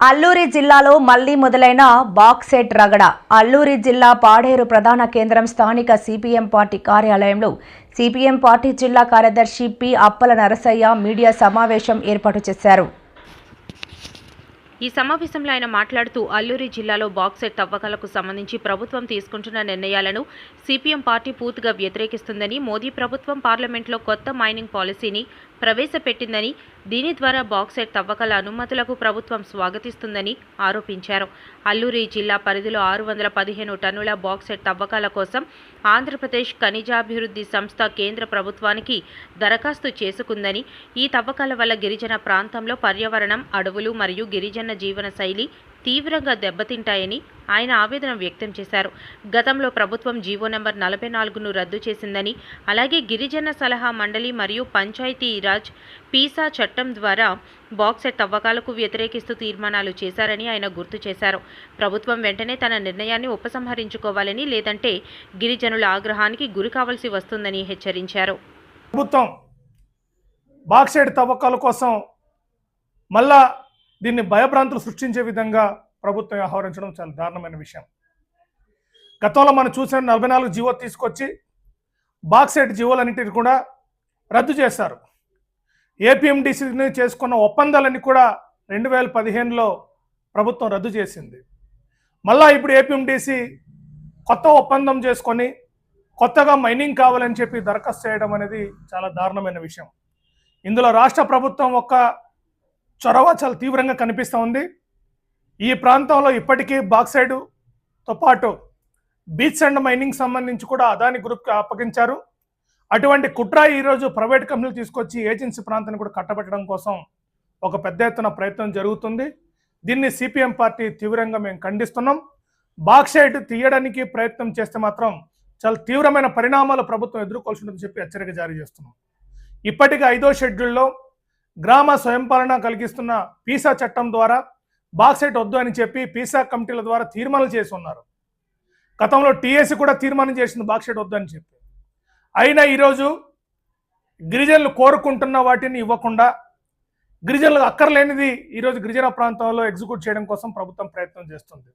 అల్లూరి జిల్లాలో మళ్ళీ మొదలైన బాక్సెట్ రగడ. అల్లూరి జిల్లా పాడేరు ప్రధాన కేంద్రం స్థానిక సిపిఎం పార్టీ కార్యాలయంలో సిపిఎం పార్టీ జిల్లా కార్యదర్శి పి అప్పల నరసయ్య మీడియా సమావేశం ఏర్పాటు చేశారు. ఈ సమావేశంలో ఆయన మాట్లాడుతూ అల్లూరి జిల్లాలో బాక్సెట్ తవ్వకాలకు సంబంధించి ప్రభుత్వం తీసుకుంటున్న నిర్ణయాలను సిపిఎం పార్టీ పూర్తిగా వ్యతిరేకిస్తుందని మోదీ ప్రభుత్వం పార్లమెంట్లో కొత్త మైనింగ్ పాలసీని ప్రవేశపెట్టిందని దీని ద్వారా బాక్సైట్ తవ్వకాల అనుమతులకు ప్రభుత్వం స్వాగతిస్తుందని ఆరోపించారు. అల్లూరి జిల్లా పరిధిలో ఆరు వందల పదిహేను టన్నుల బాక్సైట్ తవ్వకాల కోసం ఆంధ్రప్రదేశ్ ఖనిజాభివృద్ధి సంస్థ కేంద్ర ప్రభుత్వానికి దరఖాస్తు చేసుకుందని ఈ తవ్వకాల వల్ల గిరిజన ప్రాంతంలో పర్యావరణం అడవులు మరియు గిరిజన జీవన శైలి తీవ్రంగా దెబ్బతింటాయని ఆయన ఆవేదన వ్యక్తం చేశారు. గతంలో ప్రభుత్వం జీవో నెంబర్ నలభై నాలుగును రద్దు చేసిందని అలాగే గిరిజన సలహా మండలి మరియు పంచాయతీ రాజ్ పీసా చట్టం ద్వారా బాక్సెట్ తవ్వకాలకు వ్యతిరేకిస్తూ తీర్మానాలు చేశారని ఆయన గుర్తు చేశారు. ప్రభుత్వం వెంటనే తన నిర్ణయాన్ని ఉపసంహరించుకోవాలని లేదంటే గిరిజనుల ఆగ్రహానికి గురి కావాల్సి వస్తుందని హెచ్చరించారు. ప్రభుత్వం బాక్సైడ్ తవ్వకాల కోసం మళ్ళా దీన్ని భయభ్రాంతులు సృష్టించే విధంగా ప్రభుత్వం వ్యవహరించడం చాలా దారుణమైన విషయం. గతంలో మనం చూసిన నలభై నాలుగు జీవో తీసుకొచ్చి బాక్సైడ్ జీవోలన్నింటిని కూడా రద్దు చేశారు. ఏపీఎండిసిని చేసుకున్న ఒప్పందాలన్నీ కూడా రెండు వేల పదిహేనులో ప్రభుత్వం రద్దు చేసింది. మళ్ళా ఇప్పుడు ఏపీఎండిసి కొత్త ఒప్పందం చేసుకొని కొత్తగా మైనింగ్ కావాలని చెప్పి దరఖాస్తు చేయడం అనేది చాలా దారుణమైన విషయం. ఇందులో రాష్ట్ర ప్రభుత్వం ఒక చొరవ చాలా తీవ్రంగా కనిపిస్తూ ఉంది. ఈ ప్రాంతంలో ఇప్పటికీ బాక్సైడ్తో పాటు బీచ్ అండ్ మైనింగ్ సంబంధించి కూడా అదాని గ్రూప్కి అప్పగించారు. అటువంటి కుట్ర ఈరోజు ప్రైవేట్ కంపెనీలు తీసుకొచ్చి ఏజెన్సీ ప్రాంతాన్ని కూడా కట్టబెట్టడం కోసం ఒక పెద్ద ఎత్తున ప్రయత్నం జరుగుతుంది. దీన్ని సిపిఎం పార్టీ తీవ్రంగా మేము ఖండిస్తున్నాం. బాక్సైడ్ తీయడానికి ప్రయత్నం చేస్తే మాత్రం చాలా తీవ్రమైన పరిణామాలు ప్రభుత్వం ఎదుర్కోవాల్సి ఉంటుందని చెప్పి హెచ్చరిక జారీ చేస్తున్నాం. ఇప్పటికే ఐదో షెడ్యూల్లో గ్రామ స్వయంపాలన కలిగిస్తున్న పీసా చట్టం ద్వారా బాక్సైట్ వద్దు అని చెప్పి పీసా కమిటీల ద్వారా తీర్మానాలు చేసి ఉన్నారు. గతంలో టీఎస్సీ కూడా తీర్మానం చేసింది బాక్సైట్ వద్దు అని చెప్పి. అయినా ఈరోజు గిరిజనులు కోరుకుంటున్న వాటిని ఇవ్వకుండా గిరిజనులకు అక్కర్లేనిది ఈరోజు గిరిజన ప్రాంతంలో ఎగ్జిక్యూట్ చేయడం కోసం ప్రభుత్వం ప్రయత్నం చేస్తుంది.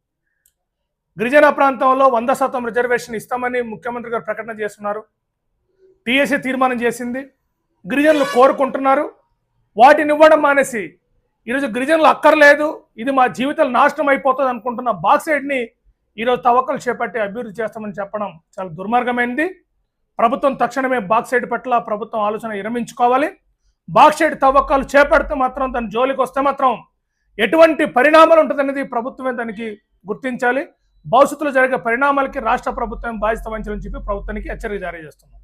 గిరిజన ప్రాంతంలో వంద శాతం రిజర్వేషన్ ఇస్తామని ముఖ్యమంత్రి గారు ప్రకటన చేస్తున్నారు. టీఎస్సీ తీర్మానం చేసింది. గిరిజనులు కోరుకుంటున్నారు. వాటిని ఇవ్వడం మానేసి ఈరోజు గిరిజనులు అక్కర్లేదు ఇది మా జీవితాలు నాశనం అయిపోతుంది అనుకుంటున్న బాక్సైడ్ని ఈరోజు తవ్వకలు చేపట్టి అభివృద్ధి చేస్తామని చెప్పడం చాలా దుర్మార్గమైనది ప్రభుత్వం తక్షణమే బాక్సైడ్ పట్ల ప్రభుత్వం ఆలోచన విరమించుకోవాలి. బాక్సైడ్ తవ్వకాలు చేపడితే మాత్రం దాని జోలికి వస్తే మాత్రం ఎటువంటి పరిణామాలు ఉంటుందనేది ప్రభుత్వమే దానికి గుర్తించాలి. భవిష్యత్తులో జరిగే పరిణామాలకి రాష్ట్ర ప్రభుత్వం బాధ్యత వహించాలని చెప్పి ప్రభుత్వానికి హెచ్చరిక జారీ చేస్తున్నాం.